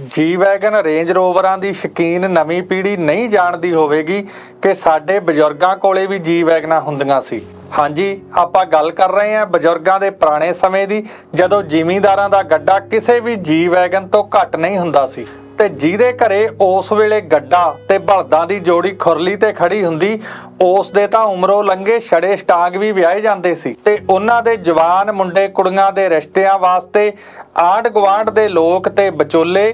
G wagon range ਰੋਵਰਾਂ ਦੀ ਸ਼ਕੀਨ ਨਵੀਂ ਪੀੜ੍ਹੀ ਨਹੀਂ ਜਾਣਦੀ ਹੋਵੇਗੀ ਕਿ ਸਾਡੇ ਬਜ਼ੁਰਗਾਂ ਕੋਲੇ ਵੀ ਜੀ ਵੈਗਨਾਂ ਹੁੰਦੀਆਂ ਸੀ। ਹਾਂਜੀ, ਆਪਾਂ ਗੱਲ ਕਰ ਰਹੇ ਹਾਂ ਬਜ਼ੁਰਗਾਂ ਦੇ ਪੁਰਾਣੇ ਸਮੇਂ ਦੀ, ਜਦੋਂ ਜ਼ਿਮੀਂਦਾਰਾਂ ਦਾ ਗੱਡਾ ਕਿਸੇ ਵੀ ਜੀ ਵੈਗਨ ਤੋਂ ਘੱਟ ਨਹੀਂ ਹੁੰਦਾ ਸੀ। ਤੇ ਜਿਹਦੇ ਘਰੇ ਉਸ ਵੇਲੇ ਗੱਡਾ ਤੇ ਬਲਦਾਂ ਦੀ ਜੋੜੀ ਖੁਰਲੀ ਤੇ ਖੜੀ ਹੁੰਦੀ, ਉਸ ਦੇ ਤਾਂ ਉਮਰੋਂ ਲੰਘੇ ਛੜੇ ਸਟਾਂਗ ਵੀ ਵਿਆਹੇ ਜਾਂਦੇ ਸੀ ਤੇ ਉਹਨਾਂ ਦੇ ਜਵਾਨ ਮੁੰਡੇ ਕੁੜੀਆਂ ਦੇ ਰਿਸ਼ਤਿਆਂ ਵਾਸਤੇ ਆਂਢ ਗੁਆਂਢ ਦੇ ਲੋਕ ਤੇ ਵਿਚੋਲੇ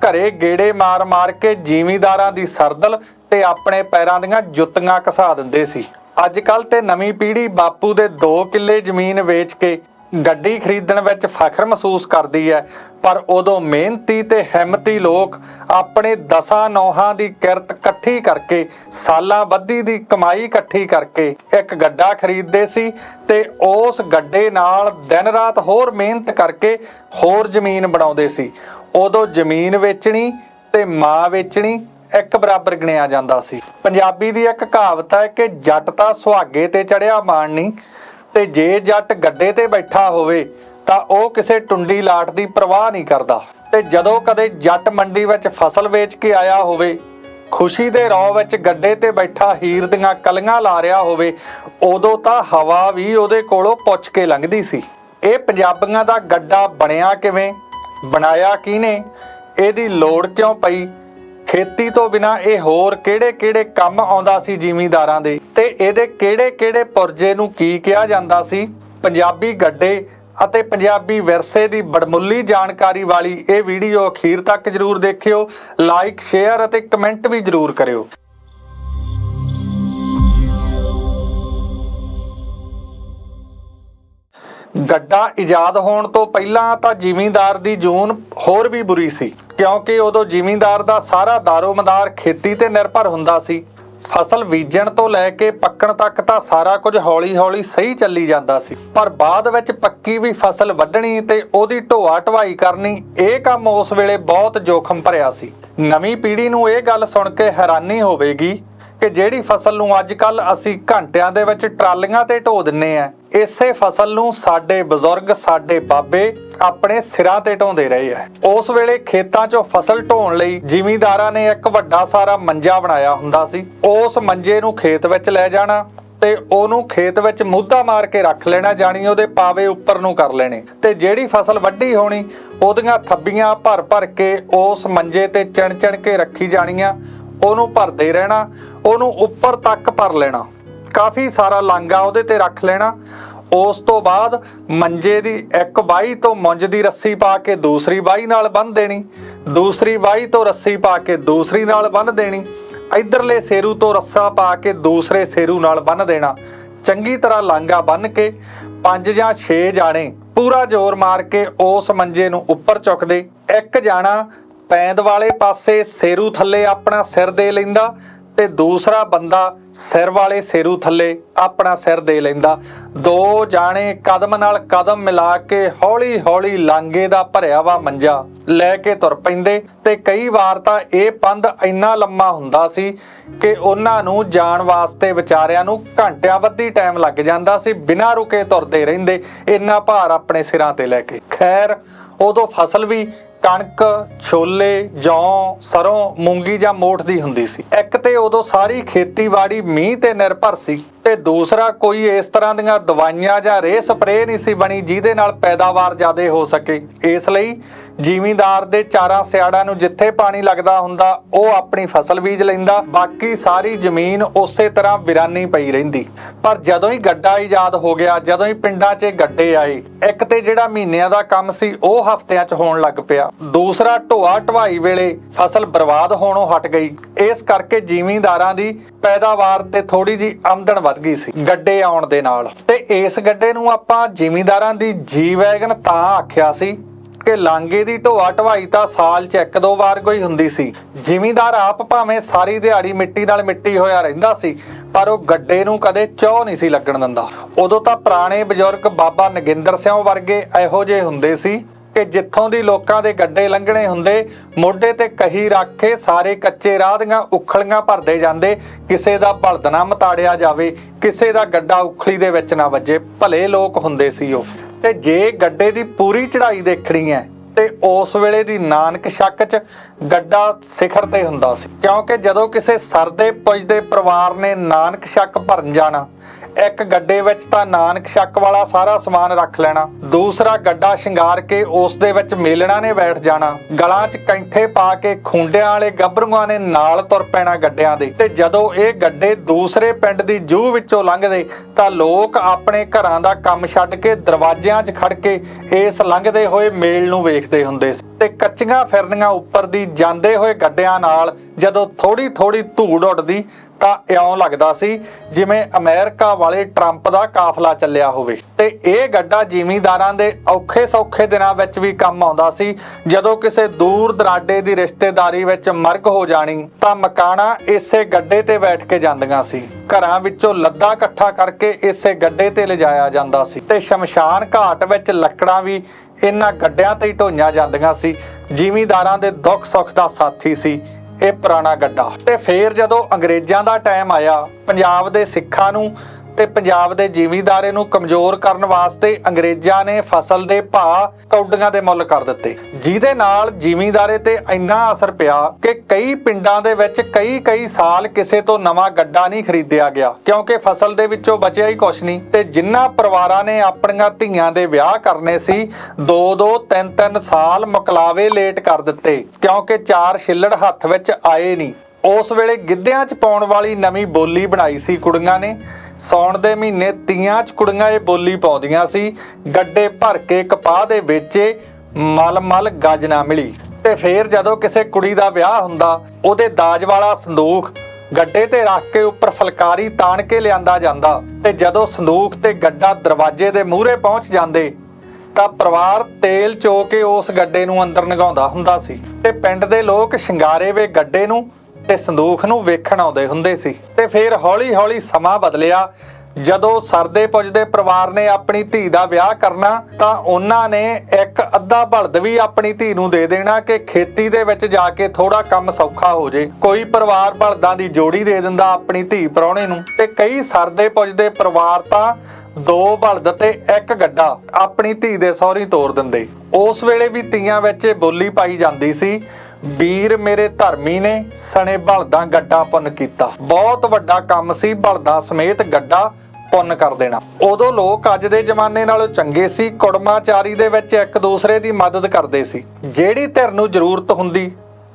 ਘਰੇ ਗੇੜੇ ਮਾਰ-ਮਾਰ ਕੇ ਜ਼ਿਮੀਂਦਾਰਾਂ ਦੀ ਸਰਦਲ ਤੇ ਆਪਣੇ ਪੈਰਾਂ ਦੀਆਂ ਜੁੱਤੀਆਂ ਘਸਾ ਦਿੰਦੇ ਸੀ। ਅੱਜ ਕੱਲ ਤੇ ਨਵੀਂ ਪੀੜ੍ਹੀ ਬਾਪੂ ਦੇ 2 ਕਿੱਲੇ ਜ਼ਮੀਨ ਵੇਚ ਕੇ ਗੱਡੀ ਖਰੀਦਣ ਵਿੱਚ ਫਖਰ ਮਹਿਸੂਸ ਕਰਦੀ ਹੈ, ਪਰ ਉਦੋਂ ਮਿਹਨਤੀ ਤੇ ਹਿੰਮਤੀ ਲੋਕ ਆਪਣੇ ਦਸਾਂ ਨੌਹਾਂ ਦੀ ਕਿਰਤ ਇਕੱਠੀ ਕਰਕੇ, ਸਾਲਾਂ ਬੱਧੀ ਦੀ ਕਮਾਈ ਇਕੱਠੀ ਕਰਕੇ ਇੱਕ ਗੱਡਾ ਖਰੀਦਦੇ ਸੀ ਤੇ ਉਸ ਗੱਡੇ ਨਾਲ ਦਿਨ ਰਾਤ ਹੋਰ ਮਿਹਨਤ ਕਰਕੇ ਹੋਰ ਜ਼ਮੀਨ ਬਣਾਉਂਦੇ ਸੀ। ਉਦੋਂ ਜ਼ਮੀਨ ਵੇਚਣੀ ਤੇ ਮਾਂ ਵੇਚਣੀ ਇੱਕ ਬਰਾਬਰ ਗਿਣਿਆ ਜਾਂਦਾ ਸੀ। ਪੰਜਾਬੀ ਦੀ ਇੱਕ ਕਹਾਵਤ ਹੈ ਕਿ ਜੱਟ ਤਾਂ ਸੁਹਾਗੇ ਤੇ ਚੜਿਆ ਮਾਣ ਨਹੀਂ ਤੇ ਜੇ ਜੱਟ ਗੱਡੇ ਤੇ ਬੈਠਾ ਹੋਵੇ, ਤਾਂ ਉਹ ਕਿਸੇ ਟੁੰਡੀ ਲਾਟ ਦੀ ਪਰਵਾਹ ਨਹੀਂ ਕਰਦਾ। ਤੇ ਜਦੋਂ ਕਦੇ ਜੱਟ ਮੰਡੀ ਵਿੱਚ ਫਸਲ ਵੇਚ ਕੇ ਆਇਆ ਹੋਵੇ, ਖੁਸ਼ੀ ਦੇ ਰੌ ਵਿੱਚ ਗੱਡੇ ਤੇ ਬੈਠਾ ਹੀਰ ਦੀਆਂ ਕਲੀਆਂ ਲਾ ਰਿਹਾ ਹੋਵੇ, ਉਦੋਂ ਤਾਂ ਹਵਾ ਵੀ ਉਹਦੇ ਕੋਲੋਂ ਪੁੱਛ ਕੇ ਲੰਘਦੀ ਸੀ। ਇਹ ਪੰਜਾਬੀਆਂ ਦਾ ਗੱਡਾ ਬਣਿਆ ਕਿਵੇਂ? ਬਣਾਇਆ ਕਿਹਨੇ ਇਹਦੀ ਲੋੜ ਕਿਉਂ ਪਈ? ਖੇਤੀ ਤੋਂ ਬਿਨਾ ਇਹ ਹੋਰ ਕਿਹੜੇ-ਕਿਹੜੇ ਕੰਮ ਆਉਂਦਾ ਸੀ ਜ਼ਿਮੀਂਦਾਰਾਂ ਦੇ? ਤੇ ਇਹਦੇ ਕਿਹੜੇ-ਕਿਹੜੇ ਪੁਰਜੇ ਨੂੰ ਕੀ ਕਿਹਾ ਜਾਂਦਾ ਸੀ? ਪੰਜਾਬੀ ਗੱਡੇ ਅਤੇ ਪੰਜਾਬੀ ਵਿਰਸੇ ਦੀ ਬੜਮੁੱਲੀ ਜਾਣਕਾਰੀ ਵਾਲੀ ਇਹ ਵੀਡੀਓ ਅਖੀਰ ਤੱਕ ਜਰੂਰ ਦੇਖਿਓ। ਲਾਈਕ ਸ਼ੇਅਰ ਅਤੇ ਕਮੈਂਟ ਵੀ ਜਰੂਰ ਕਰਿਓ। ਗੱਡਾ ਇਜਾਦ ਹੋਣ ਤੋਂ ਪਹਿਲਾਂ ਤਾਂ ਜ਼ਿਮੀਂਦਾਰ ਦੀ ਜੂਨ ਹੋਰ ਵੀ ਬੁਰੀ ਸੀ, ਕਿਉਂਕਿ ਉਦੋਂ ਜ਼ਿਮੀਂਦਾਰ ਦਾ ਸਾਰਾ ਦਾਰੋਮਦਾਰ ਖੇਤੀ ਤੇ ਨਿਰਭਰ ਹੁੰਦਾ ਸੀ। ਫਸਲ ਬੀਜਣ ਤੋਂ ਲੈ ਕੇ ਪੱਕਣ ਤੱਕ ਤਾਂ ਸਾਰਾ ਕੁਝ ਹੌਲੀ-ਹੌਲੀ ਸਹੀ ਚੱਲੀ ਜਾਂਦਾ ਸੀ। ਪਰ ਬਾਅਦ ਵਿੱਚ ਪੱਕੀ ਵੀ ਫਸਲ ਵੱਢਣੀ ਤੇ ਉਹਦੀ ਢੋਆ ਢਵਾਈ ਕਰਨੀ, ਇਹ ਕੰਮ ਉਸ ਵੇਲੇ ਬਹੁਤ ਜੋਖਮ ਭਰਿਆ ਸੀ। ਨਵੀਂ ਪੀੜ੍ਹੀ ਨੂੰ ਇਹ ਗੱਲ ਸੁਣ ਕੇ ਹੈਰਾਨੀ ਹੋਵੇਗੀ ਕਿ ਜਿਹੜੀ ਫਸਲ ਨੂੰ ਅੱਜ ਕੱਲ ਅਸੀਂ ਘੰਟਿਆਂ ਦੇ ਵਿੱਚ ਟਰਾਲੀਆਂ ਤੇ ਢੋ ਦਿੰਨੇ ਆ ਇਸੇ ਫਸਲ ਨੂੰ ਸਾਡੇ ਬਜ਼ੁਰਗ, ਸਾਡੇ ਬਾਬੇ ਆਪਣੇ ਸਿਰਾਂ ਤੇ ਢੋਂਦੇ ਰਹੇ ਆ ਉਸ ਵੇਲੇ ਖੇਤਾਂ 'ਚੋਂ ਫਸਲ ਢੋਣ ਲਈ ਜ਼ਿਮੀਂਦਾਰਾਂ ਨੇ ਇੱਕ ਵੱਡਾ ਸਾਰਾ ਮੰਜਾ ਬਣਾਇਆ ਹੁੰਦਾ ਸੀ। ਉਸ ਮੰਜੇ ਨੂੰ ਖੇਤ ਵਿੱਚ ਲੈ ਜਾਣਾ ਤੇ ਉਹਨੂੰ ਖੇਤ ਵਿੱਚ ਮੁੱਦਾ ਮਾਰ ਕੇ ਰੱਖ ਲੈਣਾ, ਜਾਣੀ ਉਹਦੇ ਪਾਵੇ ਉੱਪਰ ਨੂੰ ਕਰ ਲੈਣੇ। ਤੇ ਜਿਹੜੀ ਫਸਲ ਵੱਢੀ ਹੋਣੀ, ਉਹਦੀਆਂ ਥੱਬੀਆਂ ਭਰ ਭਰ ਕੇ ਉਸ ਮੰਜੇ ਤੇ ਚਿਣ ਚਿਣ ਕੇ ਰੱਖੀ ਜਾਣੀਆਂ। ਉਹਨੂੰ ਭਰਦੇ ਰਹਿਣਾ, ਉਹਨੂੰ ਉੱਪਰ ਤੱਕ ਭਰ ਲੈਣਾ। ਕਾਫੀ ਸਾਰਾ ਲਾਂਗਾ ਉਹਦੇ ਤੇ ਰੱਖ ਲੈਣਾ। ਉਸ ਤੋਂ ਬਾਅਦ ਮੰਜੇ ਦੀ ਇੱਕ ਬਾਈ ਤੋਂ ਮੁੰਜ ਦੀ ਰੱਸੀ ਪਾ ਕੇ ਦੂਸਰੀ ਬਾਈ ਨਾਲ ਬੰਨ ਦੇਣੀ। ਦੂਸਰੀ ਬਾਈ ਤੋਂ ਰੱਸੀ ਪਾ ਕੇ ਦੂਸਰੀ ਨਾਲ ਬੰਨ ਦੇਣੀ। ਇਧਰਲੇ ਸੇਰੂ ਤੋਂ ਰੱਸਾ ਪਾ ਕੇ ਦੂਸਰੇ ਸੇਰੂ ਨਾਲ ਬੰਨ ਦੇਣਾ। ਚੰਗੀ ਤਰ੍ਹਾਂ ਲਾਂਗਾ ਬੰਨ ਕੇ ਪੰਜ ਜਾਂ 6 ਜਾਣੇ ਪੂਰਾ ਜ਼ੋਰ ਮਾਰ ਕੇ ਉਸ ਮੰਜੇ ਨੂੰ ਉੱਪਰ ਚੁੱਕਦੇ। ਇੱਕ ਜਾਣਾ ਪੈਂਦ ਵਾਲੇ ਪਾਸੇ ਸੇਰੂ ਥੱਲੇ ਆਪਣਾ ਸਿਰ ਦੇ ਲੈਂਦਾ। ਤੇ ਦੂਸਰਾ ਬੰਦਾ ਸਿਰ ਵਾਲੇ ਸੇਰੂ ਥੱਲੇ ਆਪਣਾ ਸਿਰ ਦੇ ਲੈਂਦਾ। ਦੋ ਜਾਣੇ ਕਦਮ ਨਾਲ ਕਦਮ ਮਿਲਾ ਕੇ ਹੌਲੀ ਹੌਲੀ ਲਾਂਗੇ ਦਾ ਭਰਿਆ ਵਾ ਮੰਜਾ ਲੈ ਕੇ ਤੁਰ ਪੈਂਦੇ ਤੇ ਕਈ ਵਾਰ ਤਾਂ ਇਹ ਪੰਧ ਇੰਨਾ ਲੰਮਾ ਹੁੰਦਾ ਸੀ ਕਿ ਉਹਨਾਂ ਨੂੰ ਜਾਣ ਵਾਸਤੇ ਵਿਚਾਰਿਆਂ ਨੂੰ ਘੰਟਿਆਂ ਬੱਧੀ ਟਾਈਮ ਲੱਗ ਜਾਂਦਾ ਸੀ, ਬਿਨਾਂ ਰੁਕੇ ਤੁਰਦੇ ਰਹਿੰਦੇ, ਇੰਨਾ ਭਾਰ ਆਪਣੇ ਸਿਰਾਂ ਤੇ ਲੈ ਕੇ। ਖੈਰ, ਉਦੋਂ ਫਸਲ ਵੀ ਕਣਕ, ਛੋਲੇ ਜੌਂ, ਸਰੋਂ, ਮੂੰਗੀ ਜਾਂ ਮੋਠ ਦੀ ਹੁੰਦੀ ਸੀ। ਇੱਕ ਤੇ ਉਦੋਂ ਸਾਰੀ ਖੇਤੀਬਾੜੀ ਮੀਂਹ ਤੇ ਨਿਰਭਰ ਸੀ। ਤੇ ਦੂਸਰਾ, ਕੋਈ ਇਸ ਤਰ੍ਹਾਂ ਦੀਆਂ ਦਵਾਈਆਂ ਜਾਂ ਰੇਹ ਸਪਰੇਅ ਨਹੀਂ ਸੀ ਬਣੀ ਜਿਹਦੇ ਨਾਲ ਪੈਦਾਵਾਰ ਜ਼ਿਆਦਾ ਹੋ ਸਕੇ। ਇਸ ਲਈ ਜ਼ਿਮੀਂਦਾਰ ਦੇ ਚਾਰਾਂ ਸਿਆੜਾਂ ਨੂੰ ਜਿੱਥੇ ਪਾਣੀ ਲੱਗਦਾ ਹੁੰਦਾ, ਉਹ ਆਪਣੀ ਫਸਲ ਬੀਜ ਲੈਂਦਾ। ਬਾਕੀ ਸਾਰੀ ਜ਼ਮੀਨ ਉਸੇ ਤਰ੍ਹਾਂ ਵਿਰਾਨੀ ਪਈ ਰਹਿੰਦੀ। ਪਰ ਜਦੋਂ ਹੀ ਗੱਡਾ ਇਜਾਦ ਹੋ ਗਿਆ, ਜਦੋਂ ਹੀ ਪਿੰਡਾਂ 'ਚ ਗੱਡੇ ਆਏ, ਇੱਕ ਤੇ ਜਿਹੜਾ ਮਹੀਨਿਆਂ ਦਾ ਕੰਮ ਸੀ, ਉਹ ਹਫ਼ਤਿਆਂ 'ਚ ਹੋਣ ਲੱਗ ਪਿਆ। ਦੂਸਰਾ, ਢੋਆ ਢਵਾਈ ਵੇਲੇ ਫਸਲ ਬਰਬਾਦ ਹੋਣੋਂ ਹਟ ਗਈ। ਇਸ ਕਰਕੇ ਜ਼ਿਮੀਂਦਾਰਾਂ ਦੀ ਪੈਦਾਵਾਰ ਤੇ ਥੋੜੀ ਜੀ ਆਮਦਨ ਵੱਧ ਗਈ ਸੀ ਗੱਡੇ ਆਉਣ ਦੇ ਨਾਲ। ਤੇ ਇਸ ਗੱਡੇ ਨੂੰ ਆਪਾਂ ਜ਼ਿਮੀਂਦਾਰਾਂ ਦੀ ਜੀ ਵੈਗਨ ਤਾਂ ਆਖਿਆ ਸੀ ਕਿ ਲਾਂਗੇ ਦੀ ਢੋਆ ਢਵਾਈ ਤਾਂ ਸਾਲ 'ਚ ਇੱਕ ਦੋ ਵਾਰ ਕੋਈ ਹੁੰਦੀ ਸੀ। ਜ਼ਿਮੀਂਦਾਰ ਆਪ ਭਾਵੇਂ ਸਾਰੀ ਦਿਹਾੜੀ ਮਿੱਟੀ ਨਾਲ ਮਿੱਟੀ ਹੋਇਆ ਰਹਿੰਦਾ ਸੀ, ਪਰ ਉਹ ਗੱਡੇ ਨੂੰ ਕਦੇ ਚੌ ਨਹੀਂ ਸੀ ਲੱਗਣ ਦਿੰਦਾ। ਉਦੋਂ ਤਾਂ ਪੁਰਾਣੇ ਬਜ਼ੁਰਗ ਬਾਬਾ ਨਗਿੰਦਰ ਸਿੰਘ ਵਰਗੇ ਇਹੋ ਜਿਹੇ ਹੁੰਦੇ ਸੀ ਕਿ ਜਿੱਥੋਂ ਦੀ ਲੋਕਾਂ ਦੇ ਗੱਡੇ ਲੰਘਣੇ ਹੁੰਦੇ, ਮੋਢੇ ਤੇ ਕਹੀ ਰੱਖ ਕੇ ਸਾਰੇ ਕੱਚੇ ਰਾਹ ਦੀਆਂ ਉਖਲੀਆਂ ਭਰਦੇ ਜਾਂਦੇ, ਕਿਸੇ ਦਾ ਬਲਦ ਮਤਾੜਿਆ ਜਾਵੇ, ਕਿਸੇ ਦਾ ਗੱਡਾ ਉਖਲੀ ਦੇ ਵਿੱਚ ਨਾ ਵੱਜੇ, ਭਲੇ ਲੋਕ ਹੁੰਦੇ ਸੀ ਉਹ। ਤੇ ਜੇ ਗੱਡੇ ਦੀ ਪੂਰੀ ਚੜ੍ਹਾਈ ਦੇਖਣੀ ਹੈ, ਤੇ ਉਸ ਵੇਲੇ ਦੀ ਨਾਨਕ ਸ਼ੱਕ 'ਚ ਗੱਡਾ ਸਿਖਰ ਤੇ ਹੁੰਦਾ ਸੀ। ਕਿਉਂਕਿ ਜਦੋਂ ਕਿਸੇ ਸਰਦੇ ਪੁੱਜਦੇ ਪਰਿਵਾਰ ਨੇ ਨਾਨਕ ਸ਼ੱਕ ਭਰਨ ਜਾਣਾ ਇੱਕ ਗੱਡੇ ਵਿੱਚ ਤਾਂ ਨਾਨਕ ਸ਼ੱਕ ਵਾਲਾ ਸਾਰਾ ਸਮਾਨ ਰੱਖ ਲੈਣਾ। ਦੂਸਰਾ ਗੱਡਾ ਸ਼ਿੰਗਾਰ ਕੇ ਉਸ ਦੇ ਵਿੱਚ ਮੇਲਣਾ ਨੇ ਬੈਠ ਜਾਣਾ। ਗਲਾਂ 'ਚ ਕੈਂਠੇ ਪਾ ਕੇ ਖੁੰਡਿਆਂ ਵਾਲੇ ਗੱਭਰੂਆਂ ਨੇ ਨਾਲ ਤੁਰ ਪੈਣਾ ਗੱਡਿਆਂ ਦੇ। ਤੇ ਜਦੋਂ ਇਹ ਗੱਡੇ ਦੂਸਰੇ ਪਿੰਡ ਦੀ ਜੂਹ ਵਿੱਚੋਂ ਲੰਘਦੇ ਤਾਂ ਲੋਕ ਆਪਣੇ ਘਰਾਂ ਦਾ ਕੰਮ ਛੱਡ ਕੇ ਦਰਵਾਜ਼ਿਆਂ 'ਚ ਖੜ ਕੇ ਇਸ ਲੰਘਦੇ ਹੋਏ ਮੇਲ ਨੂੰ ਵੇਖਦੇ ਹੁੰਦੇ ਸੀ ਤੇ ਕੱਚੀਆਂ ਫਿਰਨੀਆਂ ਉੱਪਰ ਦੀ ਜਾਂਦੇ ਹੋਏ ਗੱਡਿਆਂ ਨਾਲ ਜਦੋਂ ਥੋੜੀ ਥੋੜੀ ਧੂੜ ਉੱਡਦੀ ਤਾਂ ਇਉਂ ਲੱਗਦਾ ਸੀ ਜਿਵੇਂ ਅਮਰੀਕਾ ਵਾਲੇ ਟਰੰਪ ਦਾ ਕਾਫਲਾ ਚੱਲਿਆ ਹੋਵੇ। ਤੇ ਇਹ ਗੱਡਾ ਜ਼ਿਮੀਂਦਾਰਾਂ ਦੇ ਔਖੇ ਸੌਖੇ ਦਿਨਾਂ ਵਿੱਚ ਵੀ ਕੰਮ ਆਉਂਦਾ ਸੀ। ਜਦੋਂ ਕਿਸੇ ਦੂਰ ਦਰਾਡੇ ਦੀ ਰਿਸ਼ਤੇਦਾਰੀ ਵਿੱਚ ਮਰਗ ਹੋ ਜਾਣੀ ਤਾਂ ਮਕਾਨਾ ਇਸੇ ਗੱਡੇ ਤੇ ਬੈਠ ਕੇ ਜਾਂਦੀਆਂ ਸੀ। ਘਰਾਂ ਵਿੱਚੋਂ ਲੱਦਾ ਇਕੱਠਾ ਕਰਕੇ ਇਸੇ ਗੱਡੇ ਤੇ ਲਿਜਾਇਆ ਜਾਂਦਾ ਸੀ ਤੇ ਸ਼ਮਸ਼ਾਨ ਘਾਟ ਵਿੱਚ ਲੱਕੜਾਂ ਵੀ ਇਹਨਾਂ ਗੱਡਿਆਂ ਤੇ ਹੀ ਢੋਈਆਂ ਜਾਂਦੀਆਂ ਸੀ। ਜ਼ਿਮੀਂਦਾਰਾਂ ਦੇ ਦੁੱਖ ਸੁੱਖ ਦਾ ਸਾਥੀ ਸੀ ਇਹ ਪੁਰਾਣਾ ਗੱਡਾ। ਤੇ ਫੇਰ ਜਦੋਂ ਅੰਗਰੇਜ਼ਾਂ ਦਾ ਟਾਈਮ ਆਇਆ, ਪੰਜਾਬ ਦੇ ਸਿੱਖਾਂ ਨੂੰ ਤੇ ਪੰਜਾਬ ਦੇ ਜ਼ਿਮੀਂਦਾਰੇ ਨੂੰ ਕਮਜ਼ੋਰ ਕਰਨ ਵਾਸਤੇ ਅੰਗਰੇਜ਼ਾਂ ਨੇ ਫਸਲ ਦੇ ਭਾਅ ਕੌਡੀਆਂ ਦੇ ਮੁੱਲ ਕਰ ਦਿੱਤੇ। ਜਿਹਦੇ ਨਾਲ ਜ਼ਿਮੀਂਦਾਰੇ ਤੇ ਇੰਨਾ ਅਸਰ ਪਿਆ ਕਿ ਕਈ ਪਿੰਡਾਂ ਦੇ ਵਿੱਚ ਕਈ ਕਈ ਸਾਲ ਕਿਸੇ ਤੋਂ ਨਵਾਂ ਗੱਡਾ ਨਹੀਂ ਖਰੀਦਿਆ ਗਿਆ, ਕਿਉਂਕਿ ਫਸਲ ਦੇ ਵਿੱਚੋਂ ਬਚਿਆ ਹੀ ਕੁਛ ਨਹੀਂ ਤੇ ਜਿਨ੍ਹਾਂ ਪਰਿਵਾਰਾਂ ਨੇ ਆਪਣੀਆਂ ਧੀਆਂ ਦੇ ਵਿਆਹ ਕਰਨੇ ਸੀ 2-2 3-3 ਸਾਲ ਮੁਕਲਾਵੇ ਲੇਟ ਕਰ ਦਿੱਤੇ, ਕਿਉਂਕਿ ਚਾਰ ਛਿੱਲੜ ਹੱਥ ਵਿੱਚ ਆਏ ਨਹੀਂ। ਉਸ ਵੇਲੇ ਗਿੱਧਿਆਂ 'ਚ ਪਾਉਣ ਵਾਲੀ ਨਵੀਂ ਬੋਲੀ ਬਣਾਈ ਸੀ ਕੁੜੀਆਂ ਨੇ। ਸੌਣ ਦੇ ਮਹੀਨੇ ਤੀਆਂ 'ਚ ਕੁੜੀਆਂ ਇਹ ਬੋਲੀ ਪਾਉਂਦੀਆਂ ਸੀ। ਗੱਡੇ ਭਰ ਕੇ ਕਪਾਹ ਦੇ ਵੇਚੇ ਮਲ ਮਲ ਗੱਜ ਨਾ ਮਿਲੀ। ਤੇ ਫੇਰ ਜਦੋਂ ਕਿਸੇ ਕੁੜੀ ਦਾ ਵਿਆਹ ਹੁੰਦਾ, ਉਹਦੇ ਦਾਜ ਵਾਲਾ ਸੰਦੂਖ ਗੱਡੇ ਤੇ ਰੱਖ ਕੇ ਉੱਪਰ ਫਲਕਾਰੀ ਤਾਣ ਕੇ ਲਿਆਂਦਾ ਜਾਂਦਾ। ਤੇ ਜਦੋਂ ਸੰਦੂਖ ਤੇ ਗੱਡਾ ਦਰਵਾਜ਼ੇ ਦੇ ਮੂਹਰੇ ਪਹੁੰਚ ਜਾਂਦੇ, ਤਾਂ ਪਰਿਵਾਰ ਤੇਲ ਚੋ ਕੇ ਉਸ ਗੱਡੇ ਨੂੰ ਅੰਦਰ ਨਗਾਉਂਦਾ ਹੁੰਦਾ ਸੀ। ਤੇ ਪਿੰਡ ਦੇ ਲੋਕ ਸ਼ਿੰਗਾਰੇ ਵੇ ਗੱਡੇ ਨੂੰ ਤੇ ਸੰਦੂਖ ਨੂੰ ਵੇਖਣ ਆਉਂਦੇ ਹੁੰਦੇ ਸੀ। ਤੇ ਫਿਰ ਹੌਲੀ-ਹੌਲੀ ਸਮਾਂ ਬਦਲਿਆ। ਜਦੋਂ ਸਰਦੇ ਪੁੱਜਦੇ ਪਰਿਵਾਰ ਨੇ ਆਪਣੀ ਧੀ ਦਾ ਵਿਆਹ ਕਰਨਾ, ਤਾਂ ਉਹਨਾਂ ਨੇ ਇੱਕ ਅੱਧਾ ਬਲਦ ਵੀ ਆਪਣੀ ਧੀ ਨੂੰ ਦੇ ਦੇਣਾ ਕਿ ਖੇਤੀ ਦੇ ਵਿੱਚ ਜਾ ਕੇ ਥੋੜਾ ਕੰਮ ਸੌਖਾ ਹੋ ਜੇ। ਕੋਈ ਪਰਿਵਾਰ ਬਲਦਾਂ ਦੀ ਜੋੜੀ ਦੇ ਦਿੰਦਾ ਆਪਣੀ ਧੀ ਪ੍ਰਾਹੁਣੇ ਨੂੰ। ਤੇ ਕਈ ਸਰਦੇ ਪੁੱਜਦੇ ਪਰਿਵਾਰ ਤਾਂ ਦੋ ਬਲਦ ਤੇ ਇੱਕ ਗੱਡਾ ਆਪਣੀ ਧੀ ਦੇ ਸਹੁਰੀ ਤੋਰ ਦਿੰਦੇ। ਉਸ ਵੇਲੇ ਵੀ ਤੀਆਂ ਵਿੱਚ ਬੋਲੀ ਪਾਈ ਜਾਂਦੀ ਸੀ ਵੀਰ ਮੇਰੇ ਧਰਮੀ ਨੇ ਸਣੇ ਬਲਦਾਂ ਗੱਡਾ ਪੁੰਨ ਕੀਤਾ। ਬਹੁਤ ਵੱਡਾ ਕੰਮ ਸੀ ਬਲਦਾਂ ਸਮੇਤ ਗੱਡਾ ਪੁੰਨ ਕਰ ਦੇਣਾ। ਉਦੋਂ ਲੋਕ ਅੱਜ ਦੇ ਜ਼ਮਾਨੇ ਨਾਲੋਂ ਚੰਗੇ ਸੀ, ਕੁੜਮਾਚਾਰੀ ਦੇ ਵਿੱਚ ਇੱਕ ਦੂਸਰੇ ਦੀ ਮਦਦ ਕਰਦੇ ਸੀ। ਜਿਹੜੀ ਧਿਰ ਨੂੰ ਜ਼ਰੂਰਤ ਹੁੰਦੀ,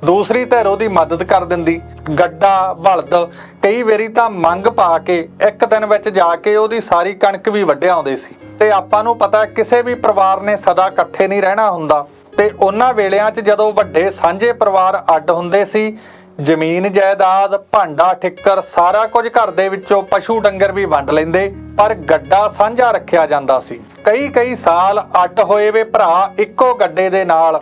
ਦੂਸਰੀ ਧਿਰ ਉਹਦੀ ਮਦਦ ਕਰ ਦਿੰਦੀ। ਗੱਡਾ, ਬਲਦ, ਕਈ ਵਾਰੀ ਤਾਂ ਮੰਗ ਪਾ ਕੇ ਇੱਕ ਦਿਨ ਵਿੱਚ ਜਾ ਕੇ ਉਹਦੀ ਸਾਰੀ ਕਣਕ ਵੀ ਵੱਢਿਆ ਆਉਂਦੇ ਸੀ। ਤੇ ਆਪਾਂ ਨੂੰ ਪਤਾ, ਕਿਸੇ ਵੀ ਪਰਿਵਾਰ ਨੇ ਸਦਾ ਇਕੱਠੇ ਨਹੀਂ ਰਹਿਣਾ ਹੁੰਦਾ। ਤੇ ਉਹਨਾਂ ਵੇਲਿਆਂ 'ਚ ਜਦੋਂ ਵੱਡੇ ਸਾਂਝੇ ਪਰਿਵਾਰ ਅੱਡ ਹੁੰਦੇ ਸੀ, ਜ਼ਮੀਨ, ਜਾਇਦਾਦ, ਭਾਂਡਾ, ਠਿੱਕਰ, ਸਾਰਾ ਕੁਝ ਘਰ ਦੇ ਵਿੱਚੋਂ ਪਸ਼ੂ ਡੰਗਰ ਵੀ ਵੰਡ ਲੈਂਦੇ, ਪਰ ਗੱਡਾ ਸਾਂਝਾ ਰੱਖਿਆ ਜਾਂਦਾ ਸੀ। ਕਈ ਕਈ ਸਾਲ ਅੱਡ ਹੋਏ ਵੇ ਭਰਾ ਇੱਕੋ ਗੱਡੇ ਦੇ ਨਾਲ।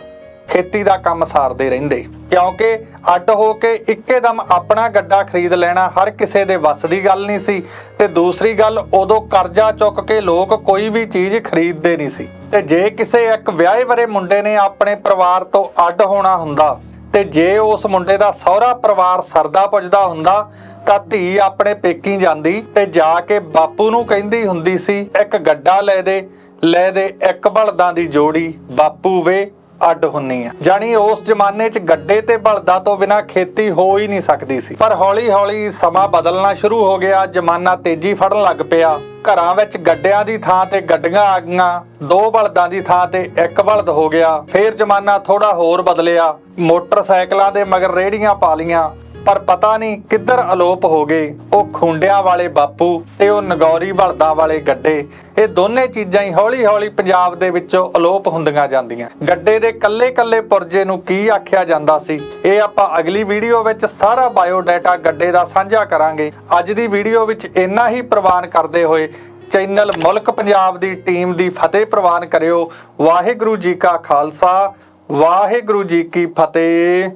ਖੇਤੀ ਦਾ ਕੰਮ ਸਾਰਦੇ ਰਹਿੰਦੇ। ਕਿਉਂਕਿ ਅੱਡ ਹੋ ਕੇ ਇੱਕੇਦਮ ਆਪਣਾ ਗੱਡਾ ਖਰੀਦ ਲੈਣਾ ਹਰ ਕਿਸੇ ਦੇ ਵੱਸ ਦੀ ਗੱਲ ਨਹੀਂ ਸੀ ਤੇ ਦੂਸਰੀ ਗੱਲ, ਉਦੋਂ ਕਰਜ਼ਾ ਚੁੱਕ ਕੇ ਲੋਕ ਕੋਈ ਵੀ ਚੀਜ਼ ਖਰੀਦਦੇ ਨਹੀਂ ਸੀ। ਤੇ ਜੇ ਕਿਸੇ ਇੱਕ ਵਿਆਹੇ ਵਰੇ ਮੁੰਡੇ ਨੇ ਆਪਣੇ ਪਰਿਵਾਰ ਤੋਂ ਅੱਡ ਹੋਣਾ ਹੁੰਦਾ ਤੇ ਜੇ ਉਸ ਮੁੰਡੇ ਦਾ ਸਹੁਰਾ ਪਰਿਵਾਰ ਸਰਦਾ ਪੁੱਜਦਾ ਹੁੰਦਾ, ਤਾਂ ਧੀ ਆਪਣੇ ਪੇਕੀ ਜਾਂਦੀ ਤੇ ਜਾ ਕੇ ਬਾਪੂ ਨੂੰ ਕਹਿੰਦੀ ਹੁੰਦੀ ਸੀ, ਇੱਕ ਗੱਡਾ ਲੈ ਦੇ ਲੈ ਦੇ ਇੱਕ ਬਲਦਾਂ ਦੀ ਜੋੜੀ, ਬਾਪੂ ਵੇ। ਅੱਡ ਹੁੰਨੀ ਆ। ਜਾਨੀ ਉਸ ਜ਼ਮਾਨੇ 'ਚ ਗੱਡੇ ਤੇ ਬਲਦਾਂ ਤੋਂ ਬਿਨਾ ਖੇਤੀ ਹੋ ਹੀ ਨਹੀਂ ਸਕਦੀ ਸੀ। ਪਰ ਹੌਲੀ-ਹੌਲੀ ਸਮਾਂ ਬਦਲਣਾ ਸ਼ੁਰੂ ਹੋ ਗਿਆ, ਜ਼ਮਾਨਾ ਤੇਜ਼ੀ ਫੜਨ ਲੱਗ ਪਿਆ। ਘਰਾਂ ਵਿੱਚ ਗੱਡਿਆਂ ਦੀ ਥਾਂ ਤੇ ਗੱਡੀਆਂ ਆ ਗਈਆਂ, ਦੋ ਬਲਦਾਂ ਦੀ ਥਾਂ ਤੇ ਇੱਕ ਬਲਦ ਹੋ ਗਿਆ। ਫੇਰ ਜ਼ਮਾਨਾ ਥੋੜਾ ਹੋਰ ਬਦਲਿਆ। ਮੋਟਰਸਾਈਕਲਾਂ ਦੇ ਮਗਰ ਰੇੜੀਆਂ ਪਾ ਲੀਆਂ ਪਰ ਪਤਾ ਨਹੀਂ ਕਿੱਧਰ ਅਲੋਪ ਹੋ ਗਏ। ਉਹ ਖੁੰਡਿਆਂ ਵਾਲੇ ਬਾਪੂ ਤੇ ਉਹ ਨਗੌਰੀ ਬਲਦਾਂ ਵਾਲੇ ਗੱਡੇ, ਇਹ ਦੋਨੇ ਚੀਜ਼ਾਂ ਹੀ ਹੌਲੀ-ਹੌਲੀ ਪੰਜਾਬ ਦੇ ਵਿੱਚੋਂ ਅਲੋਪ ਹੁੰਦੀਆਂ ਜਾਂਦੀਆਂ। ਗੱਡੇ ਦੇ ਕੱਲੇ-ਕੱਲੇ ਪੁਰਜੇ ਨੂੰ ਕੀ ਆਖਿਆ ਜਾਂਦਾ ਸੀ? ਇਹ ਆਪਾਂ ਅਗਲੀ ਵੀਡੀਓ ਵਿੱਚ ਸਾਰਾ ਬਾਇਓ ਡਾਟਾ ਗੱਡੇ ਦਾ ਸਾਂਝਾ ਕਰਾਂਗੇ। ਅੱਜ ਦੀ ਵੀਡੀਓ ਵਿੱਚ ਇੰਨਾ ਹੀ ਪ੍ਰਵਾਨ ਕਰਦੇ ਹੋਏ ਚੈਨਲ ਮੁਲਕ ਪੰਜਾਬ ਦੀ ਟੀਮ ਦੀ ਫਤਿਹ ਪ੍ਰਵਾਨ ਕਰਿਓ। ਵਾਹਿਗੁਰੂ ਜੀ ਕਾ ਖਾਲਸਾ, ਵਾਹਿਗੁਰੂ ਜੀ ਕੀ ਫਤਿਹ।